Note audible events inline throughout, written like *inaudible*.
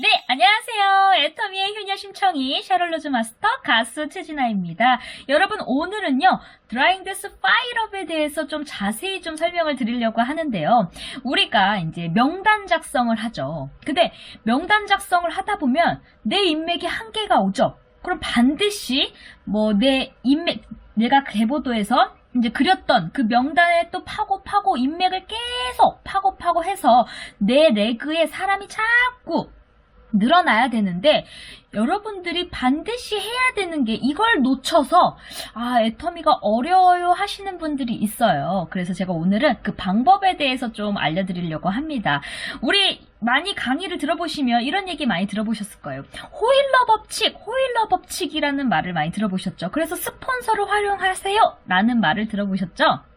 네, 안녕하세요. 애터미의 효녀 심청이 샤롤로즈 마스터 가수 최진아입니다. 여러분, 오늘은요, 드라잉 데스 파이럽에 대해서 좀 자세히 좀 설명을 드리려고 하는데요. 우리가 이제 명단 작성을 하죠. 근데 명단 작성을 하다 보면 내 인맥이 한계가 오죠. 그럼 반드시 뭐 내 인맥, 내가 개보도에서 이제 그렸던 그 명단에 또 파고 파고 인맥을 계속 파고 파고 해서 내 레그에 사람이 자꾸 늘어나야 되는데 여러분들이 반드시 해야 되는 게 이걸 놓쳐서 아 애터미가 어려워요 하시는 분들이 있어요. 그래서 제가 오늘은 그 방법에 대해서 좀 알려드리려고 합니다. 우리 많이 강의를 들어보시면 이런 얘기 많이 들어보셨을 거예요. 호일러 법칙, 호일러 법칙이라는 말을 많이 들어보셨죠. 그래서 스폰서를 활용하세요 라는 말을 들어보셨죠.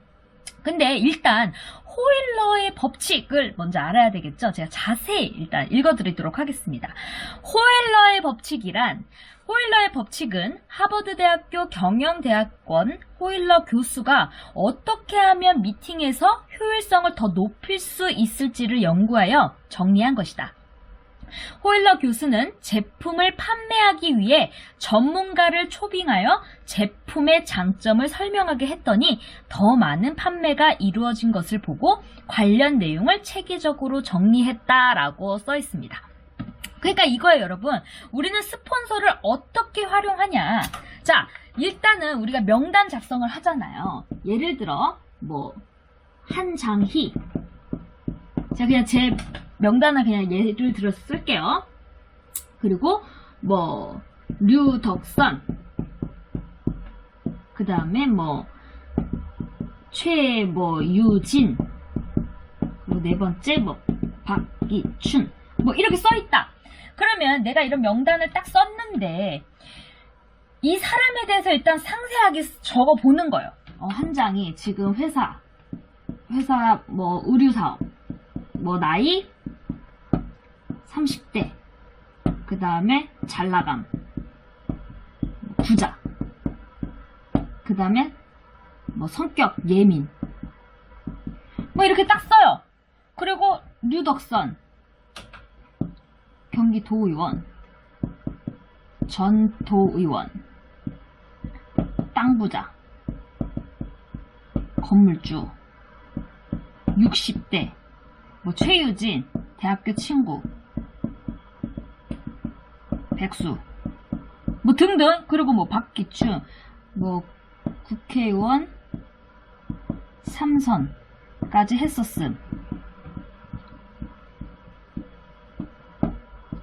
근데 일단 호일러의 법칙을 먼저 알아야 되겠죠? 제가 자세히 일단 읽어드리도록 하겠습니다. 호일러의 법칙이란 호일러의 법칙은 하버드대학교 경영대학원 호일러 교수가 어떻게 하면 미팅에서 효율성을 더 높일 수 있을지를 연구하여 정리한 것이다. 호일러 교수는 제품을 판매하기 위해 전문가를 초빙하여 제품의 장점을 설명하게 했더니 더 많은 판매가 이루어진 것을 보고 관련 내용을 체계적으로 정리했다라고 써 있습니다. 그러니까 이거예요, 여러분. 우리는 스폰서를 어떻게 활용하냐. 자, 일단은 우리가 명단 작성을 하잖아요. 예를 들어, 뭐, 한장희. 자, 그냥 제 명단을 그냥 예를 들어서 쓸게요. 그리고, 뭐, 류덕선. 그 다음에 뭐, 최, 뭐, 유진. 그리고 네 번째, 뭐, 박기춘. 뭐, 이렇게 써있다. 그러면 내가 이런 명단을 딱 썼는데, 이 사람에 대해서 일단 상세하게 적어 보는 거예요. 어, 한 장이 지금 회사, 회사 뭐 의류 사업, 뭐 나이? 30대, 그 다음에 잘 나감, 부자, 그 다음에 뭐 성격 예민, 뭐 이렇게 딱 써요. 그리고 류덕선, 경기도의원, 전도의원, 땅부자, 건물주, 60대, 뭐 최유진, 대학교 친구, 백수, 뭐 등등, 그리고 뭐 박기춘, 뭐 국회의원 3선까지 했었음.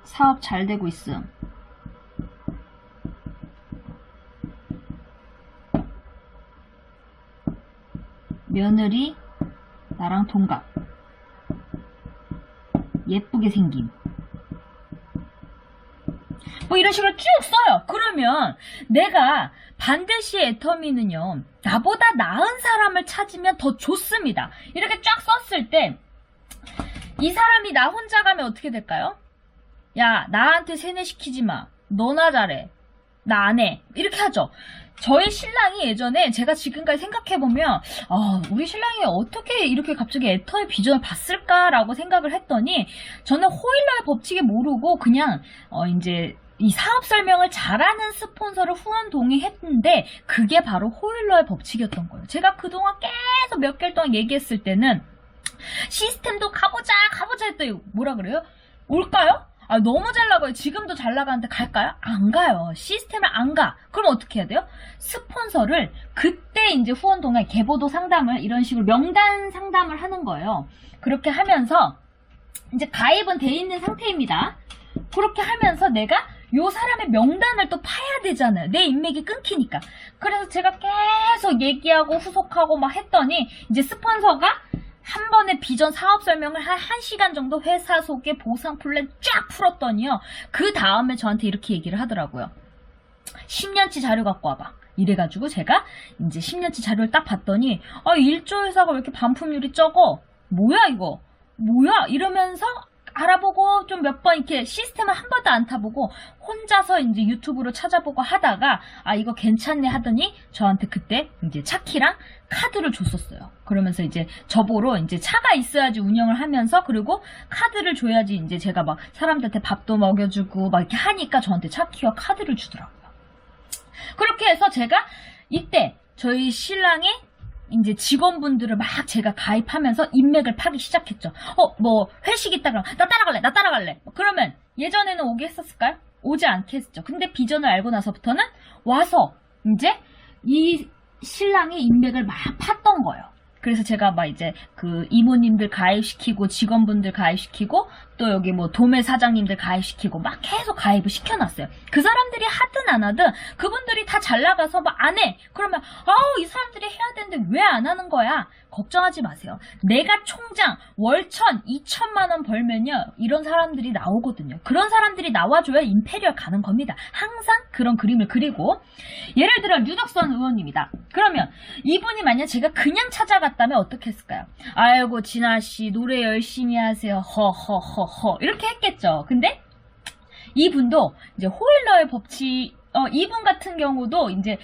사업 잘 되고 있음. 며느리 나랑 동갑. 예쁘게 생김. 뭐 이런 식으로 쭉 써요. 그러면 내가 반드시 애터미는요, 나보다 나은 사람을 찾으면 더 좋습니다. 이렇게 쫙 썼을 때, 이 사람이 나 혼자 가면 어떻게 될까요? 야, 나한테 세뇌시키지 마. 너나 잘해. 나 안 해. 이렇게 하죠. 저희 신랑이 예전에 제가 지금까지 생각해보면, 아, 우리 신랑이 어떻게 이렇게 갑자기 애터의 비전을 봤을까라고 생각을 했더니, 저는 호일러의 법칙에 모르고 그냥, 어, 이제, 이 사업 설명을 잘하는 스폰서를 후원 동의했는데, 그게 바로 호일러의 법칙이었던 거예요. 제가 그동안 계속 몇 개월 동안 얘기했을 때는, 시스템도 가보자, 가보자 했더니, 뭐라 그래요? 올까요? 아, 너무 잘 나가요. 지금도 잘 나가는데 갈까요? 안 가요. 시스템을 안 가. 그럼 어떻게 해야 돼요? 스폰서를 그때 이제 후원 동안 개보도 상담을 이런 식으로 명단 상담을 하는 거예요. 그렇게 하면서 이제 가입은 돼 있는 상태입니다. 그렇게 하면서 내가 요 사람의 명단을 또 파야 되잖아요. 내 인맥이 끊기니까. 그래서 제가 계속 얘기하고 후속하고 막 했더니 이제 스폰서가 한 번에 비전 사업 설명을 한 1시간 정도 회사 소개 보상 플랜 쫙 풀었더니요. 그 다음에 저한테 이렇게 얘기를 하더라고요. 10년치 자료 갖고 와봐. 이래가지고 제가 이제 10년치 자료를 딱 봤더니 아, 일조 회사가 왜 이렇게 반품률이 적어? 뭐야 이거? 뭐야? 이러면서 알아보고 좀 몇 번 이렇게 시스템을 한 번도 안 타보고 혼자서 이제 유튜브로 찾아보고 하다가 아 이거 괜찮네 하더니 저한테 그때 이제 차키랑 카드를 줬었어요. 그러면서 이제 저보러 이제 차가 있어야지 운영을 하면서 그리고 카드를 줘야지 이제 제가 막 사람들한테 밥도 먹여주고 막 이렇게 하니까 저한테 차키와 카드를 주더라고요. 그렇게 해서 제가 이때 저희 신랑의 이제 직원분들을 막 제가 가입하면서 인맥을 파기 시작했죠. 어, 뭐, 회식 있다 그러면, 나 따라갈래, 나 따라갈래. 그러면, 예전에는 오게 했었을까요? 오지 않게 했죠. 근데 비전을 알고 나서부터는 와서, 이제, 이 신랑의 인맥을 막 팠던 거예요. 그래서 제가 막 이제 그 이모님들 가입시키고 직원분들 가입시키고 또 여기 뭐 도매 사장님들 가입시키고 막 계속 가입을 시켜놨어요. 그 사람들이 하든 안 하든 그분들이 다 잘 나가서 막 안 해. 그러면 아우 이 사람들이 해야 되는데 왜 안 하는 거야? 걱정하지 마세요. 내가 총장 월천 2천만 원 벌면요 이런 사람들이 나오거든요. 그런 사람들이 나와줘야 임페리얼 가는 겁니다. 항상 그런 그림을 그리고 예를 들어 류덕선 의원님이다. 그러면 이분이 만약 제가 그냥 찾아갔다면 어떻게 했을까요? 아이고 진아 씨 노래 열심히 하세요. 허허허허 이렇게 했겠죠. 근데 이분도 이제 호일러의 법칙 어 이분 같은 경우도 이제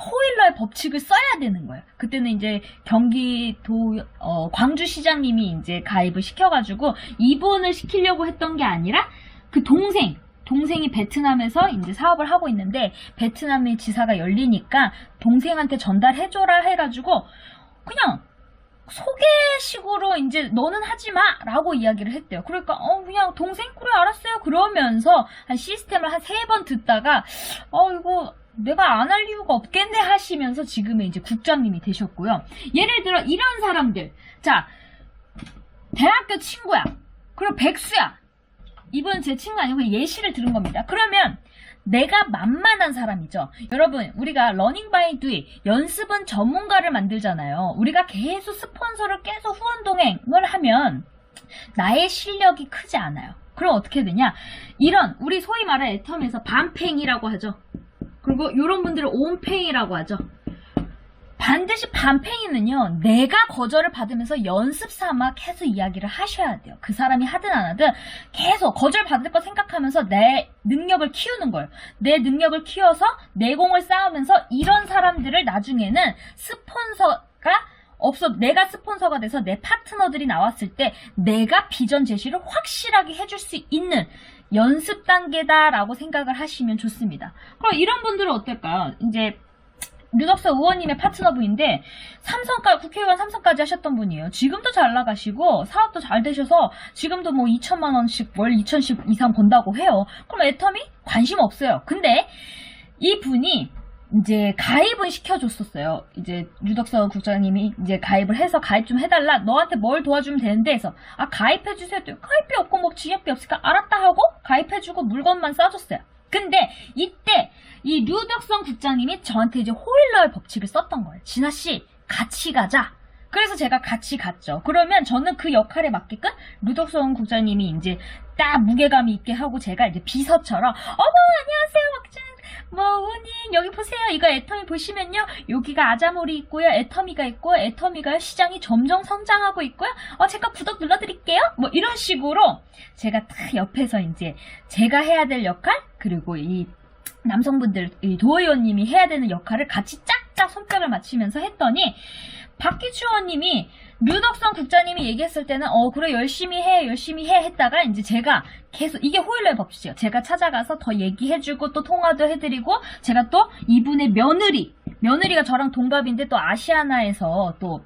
호일러의 법칙을 써야 되는 거예요. 그때는 이제 경기도 어, 광주시장님이 이제 가입을 시켜가지고 이분을 시키려고 했던 게 아니라 그 동생 동생이 베트남에서 이제 사업을 하고 있는데 베트남의 지사가 열리니까 동생한테 전달해줘라 해가지고 그냥 소개식으로 이제 너는 하지 마 라고 이야기를 했대요. 그러니까 어 그냥 동생 그래 알았어요 그러면서 한 시스템을 한 세 번 듣다가 어 이거 내가 안 할 이유가 없겠네 하시면서 지금의 이제 국장님이 되셨고요. 예를 들어 이런 사람들 자 대학교 친구야 그리고 백수야 이분 제 친구 아니고 예시를 들은 겁니다. 그러면 내가 만만한 사람이죠. 여러분, 우리가 러닝 바이 두이 연습은 전문가를 만들잖아요. 우리가 계속 스폰서를 계속 후원 동행을 하면 나의 실력이 크지 않아요. 그럼 어떻게 되냐? 이런 우리 소위 말해 애텀에서 반팽이라고 하죠. 그리고 이런 분들은 온팽이라고 하죠. 반드시 반팽이는요, 내가 거절을 받으면서 연습 삼아 계속 이야기를 하셔야 돼요. 그 사람이 하든 안 하든 계속 거절 받을 거 생각하면서 내 능력을 키우는 거예요. 내 능력을 키워서 내공을 쌓으면서 이런 사람들을 나중에는 스폰서가 없어, 내가 스폰서가 돼서 내 파트너들이 나왔을 때 내가 비전 제시를 확실하게 해줄 수 있는 연습 단계다라고 생각을 하시면 좋습니다. 그럼 이런 분들은 어떨까요? 이제 류덕서 의원님의 파트너분인데 삼성까지 국회의원 삼성까지 하셨던 분이에요. 지금도 잘 나가시고 사업도 잘 되셔서 지금도 뭐 2천만 원씩 월 2천씩 이상 번다고 해요. 그럼 애텀이 관심 없어요. 근데 이 분이 이제 가입은 시켜줬었어요. 이제 류덕서 국장님이 이제 가입을 해서 가입 좀 해달라. 너한테 뭘 도와주면 되는데 해서 아 가입해주세요. 가입비 없고 뭐 지역비 없으니까 알았다 하고 가입해주고 물건만 싸줬어요. 근데 이때 이 류덕성 국장님이 저한테 이제 호일러의 법칙을 썼던 거예요. 진아 씨 같이 가자. 그래서 제가 같이 갔죠. 그러면 저는 그 역할에 맞게끔 류덕성 국장님이 이제 딱 무게감 있게 하고 제가 이제 비서처럼 어머 안녕하세요 국장 뭐 의원님 여기 보세요. 이거 애터미 보시면요. 여기가 아자몰이 있고요. 애터미가 있고 애터미가 시장이 점점 성장하고 있고요. 어 제가 구독 눌러드릴게요. 뭐 이런 식으로 제가 딱 옆에서 이제 제가 해야 될 역할 그리고 이 남성분들 이 도의원님이 해야 되는 역할을 같이 짝 짝 손뼉을 맞추면서 했더니 박기추 의원님이 류덕성 국장님이 얘기했을 때는 어 그래 열심히 해 열심히 해 했다가 이제 제가 계속 이게 호일러의 법칙이에요. 제가 찾아가서 더 얘기해주고 또 통화도 해드리고 제가 또 이분의 며느리 며느리가 저랑 동갑인데 또 아시아나에서 또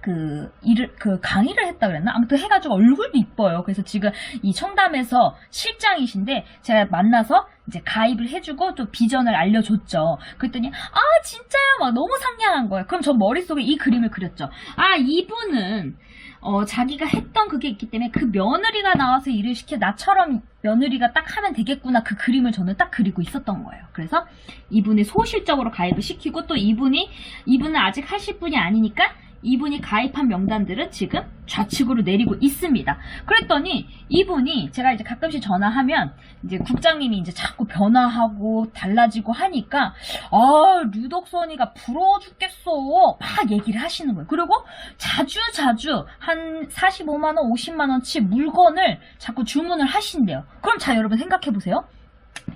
그 일을 그 강의를 했다 그랬나 아무튼 해가지고 얼굴도 이뻐요. 그래서 지금 이 청담에서 실장이신데 제가 만나서 이제 가입을 해주고 또 비전을 알려줬죠. 그랬더니 아 진짜요? 막 너무 상냥한 거예요. 그럼 저 머릿속에 이 그림을 그렸죠. 아 이분은 어, 자기가 했던 그게 있기 때문에 그 며느리가 나와서 일을 시켜 나처럼 며느리가 딱 하면 되겠구나 그 그림을 저는 딱 그리고 있었던 거예요. 그래서 이분의 소실적으로 가입을 시키고 또 이분이 이분은 아직 하실 분이 아니니까 이분이 가입한 명단들은 지금 좌측으로 내리고 있습니다. 그랬더니 이분이 제가 이제 가끔씩 전화하면 이제 국장님이 이제 자꾸 변화하고 달라지고 하니까 아 류덕선이가 부러워 죽겠어 막 얘기를 하시는 거예요. 그리고 자주 자주 한 45만 원, 50만 원치 물건을 자꾸 주문을 하신대요. 그럼 자 여러분 생각해 보세요.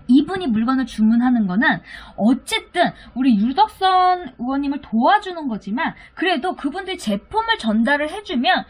이분이 물건을 주문하는 거는 어쨌든 우리 유덕선 의원님을 도와주는 거지만 그래도 그분들이 제품을 전달을 해주면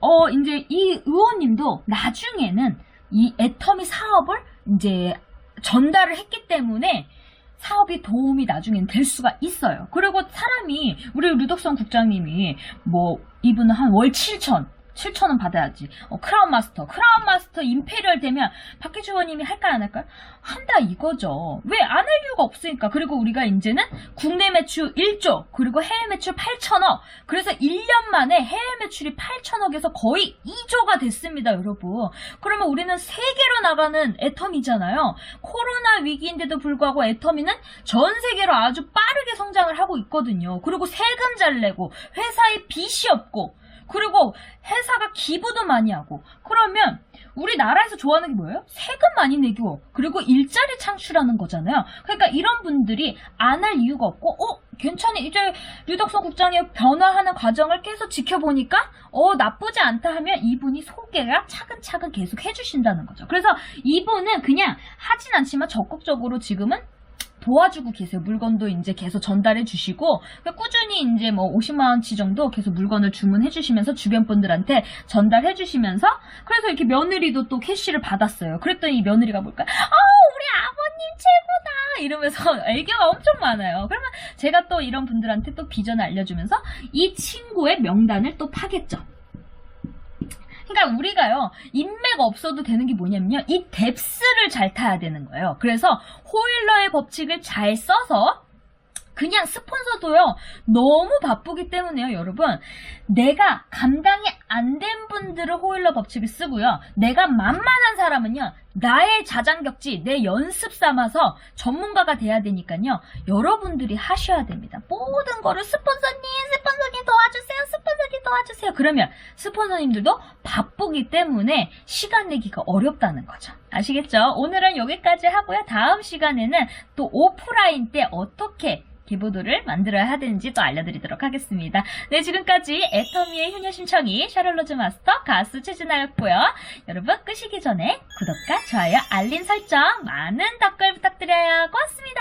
어 이제 이 의원님도 나중에는 이 애터미 사업을 이제 전달을 했기 때문에 사업이 도움이 나중엔 될 수가 있어요. 그리고 사람이 우리 류덕선 국장님이 뭐 이분은 한 월 7천 7천원 받아야지. 어, 크라운 마스터, 크라운 마스터 임페리얼 되면 박혜주 의원님이 할까요, 안 할까요? 한다 이거죠. 왜 안 할 이유가 없으니까. 그리고 우리가 이제는 국내 매출 1조, 그리고 해외 매출 8천억. 그래서 1년 만에 해외 매출이 8천억에서 거의 2조가 됐습니다, 여러분. 그러면 우리는 세계로 나가는 애텀이잖아요. 코로나 위기인데도 불구하고 애터미는 전 세계로 아주 빠르게 성장을 하고 있거든요. 그리고 세금 잘 내고 회사에 빚이 없고 그리고 회사가 기부도 많이 하고 그러면 우리나라에서 좋아하는 게 뭐예요? 세금 많이 내고 그리고 일자리 창출하는 거잖아요. 그러니까 이런 분들이 안 할 이유가 없고 어 괜찮이 이제 류덕선 국장의 변화하는 과정을 계속 지켜보니까 어 나쁘지 않다 하면 이분이 소개가 차근차근 계속 해주신다는 거죠. 그래서 이분은 그냥 하진 않지만 적극적으로 지금은 도와주고 계세요. 물건도 이제 계속 전달해 주시고 그러니까 꾸준히 이제 뭐 50만 원치 정도 계속 물건을 주문해 주시면서 주변 분들한테 전달해 주시면서 그래서 이렇게 며느리도 또 캐시를 받았어요. 그랬더니 이 며느리가 뭘까? 아 우리 아버님 최고다 이러면서 *laughs* 애교가 엄청 많아요. 그러면 제가 또 이런 분들한테 또 비전을 알려주면서 이 친구의 명단을 또 파겠죠. 그러니까 우리가요 인맥 없어도 되는 게 뭐냐면요 이 뎁스를 잘 타야 되는 거예요. 그래서 호일러의 법칙을 잘 써서 그냥 스폰서도요. 너무 바쁘기 때문에요 여러분. 내가 감당이 안 된 분들은 호일러 법칙을 쓰고요. 내가 만만한 사람은요 나의 자장격지 내 연습 삼아서 전문가가 돼야 되니까요. 여러분들이 하셔야 됩니다. 모든 거를 스폰서님 스폰서님 도와주세요 스폰서님 도와주세요. 그러면 스폰서님들도 바쁘기 때문에 시간 내기가 어렵다는 거죠. 아시겠죠? 오늘은 여기까지 하고요. 다음 시간에는 또 오프라인 때 어떻게 기보도를 만들어야 하는지 또 알려드리도록 하겠습니다. 네, 지금까지 애터미의 효녀 심청이 샤롤로즈 마스터 가수 최진아였고요. 여러분 끄시기 전에 구독과 좋아요, 알림 설정 많은 댓글 부탁드려요. 고맙습니다.